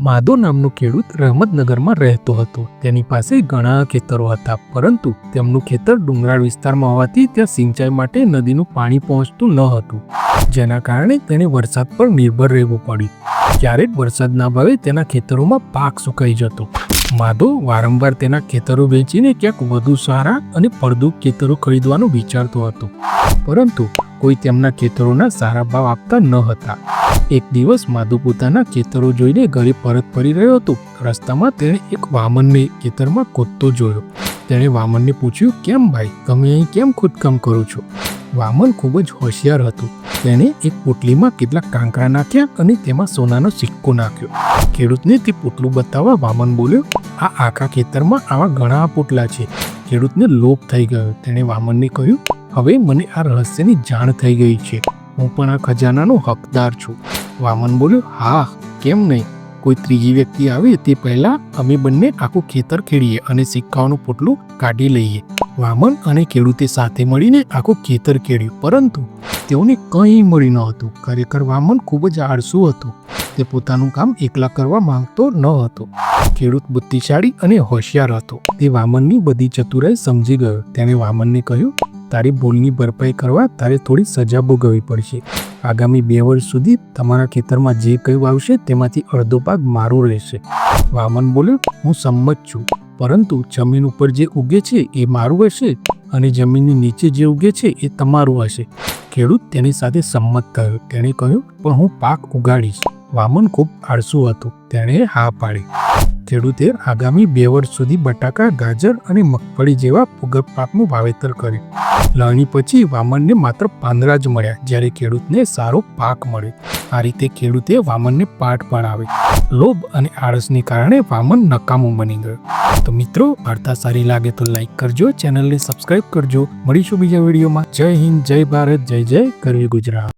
માધો નામનો ખેડૂત રહમતનગરમાં રહેતો હતો. તેની પાસે ઘણા ખેતરો હતા, પરંતુ તેમનું ખેતર ડુંગરાળ વિસ્તારમાં હોવાથી ત્યાં સિંચાઈ માટે નદીનું પાણી પહોંચતું ન હતું. જેના કારણે તેને વરસાદ પર નિર્ભર રહેવું પડ્યું. ક્યારેક વરસાદ ના ભાવે તેના ખેતરોમાં પાક સુકાઈ જતો. માધો વારંવાર તેના ખેતરો વેચીને ક્યાંક વધુ સારા અને ફળદ્રુપ ખેતરો ખરીદવાનું વિચારતો હતો. પરંતુ કોઈ તેમના ખેતરોના સારા ભાવ આપતા ન હતા. એક દિવસ માધુ પોતાના ખેતરો જોઈને ઘરે પરત ફરી રહ્યો હતો. રસ્તામાં તેણે એક વામનને ખેતરમાં ખોદતો જોયો. તેણે વામનને પૂછ્યું, કેમ ભાઈ, તમે અહીં કેમ ખોદકામ કરો છો? વામન ખૂબ જ હોશિયાર હતું. તેણે એક પોટલીમાં કેટલાક કાંકરા નાખ્યા અને તેમાં સોનાનો સિક્કો નાખ્યો. ખેડૂતને તે પોટલું બતાવવા વામન બોલ્યો, આ આખા ખેતરમાં આવા ઘણા પોટલા છે. ખેડૂતને લોભ થઈ ગયો. તેણે વામનને કહ્યું, હવે મને આ રહસ્યની જાણ થઈ ગઈ છે. હું પણ આ ખજાનાનો હકદાર છું. વામન બોલ્યો, હા, કેમ નહીં? કોઈ ત્રીજી વ્યક્તિ આવે તે પહેલા અમે બંને આખું ખેતર ખેડીએ અને સિક્કાઓનું પોટલું કાઢી લઈએ. વામન અને ખેડૂતે સાથે મળીને આખું ખેતર ખેડ્યું. પરંતુ તેઓને કંઈ મળી ન હતું. ખરેખર વામન ખૂબ જ આળસુ હતો. તે પોતાનું કામ એકલા કરવા માંગતો ન હતો. ખેડૂત બુદ્ધિશાળી અને હોશિયાર હતો. તે વામનની બધી ચતુરાઈ સમજી ગયો. તેણે વામનને કહ્યું, તારી ભૂલની ભરપાઈ કરવા તારે થોડી સજા ભોગવવી પડશે. આગામી બે વર્ષ સુધી તમારા ખેતરમાં જે કંઈ આવશે તેમાંથી અડધો પાક મારો રહેશે. વામન બોલ્યો, હું સંમત છું. પરંતુ જમીન ઉપર જે ઉગે છે એ મારું હશે અને જમીનની નીચે જે ઉગે છે એ તમારું હશે. ખેડૂત તેની સાથે સંમત થયો. તેણે કહ્યું, પણ હું પાક ઉગાડીશ. વામન ખૂબ આળસુ હતું. તેણે હા પાડી. ખેડૂતે આગામી બે વર્ષ સુધી બટાકા, ગાજર અને મગફળી જેવા ભૂગર્ભ પાકનું વાવેતર કર્યું. લણણી પછી વામનને માત્ર પાંદડા જ મળ્યા, જ્યારે ખેડૂતને સારો પાક મળ્યો. આ રીતે ખેડૂતે વામનને પાઠ પણ આવે લોભ અને આળસને કારણે વામન નકામું બની ગયો. તો મિત્રો, વાર્તા સારી લાગે તો લાઈક કરજો, ચેનલને સબસ્ક્રાઇબ કરજો. મળીશું બીજા વિડીયોમાં. જય હિન્દ, જય ભારત, જય જય કરવી ગુજરાત.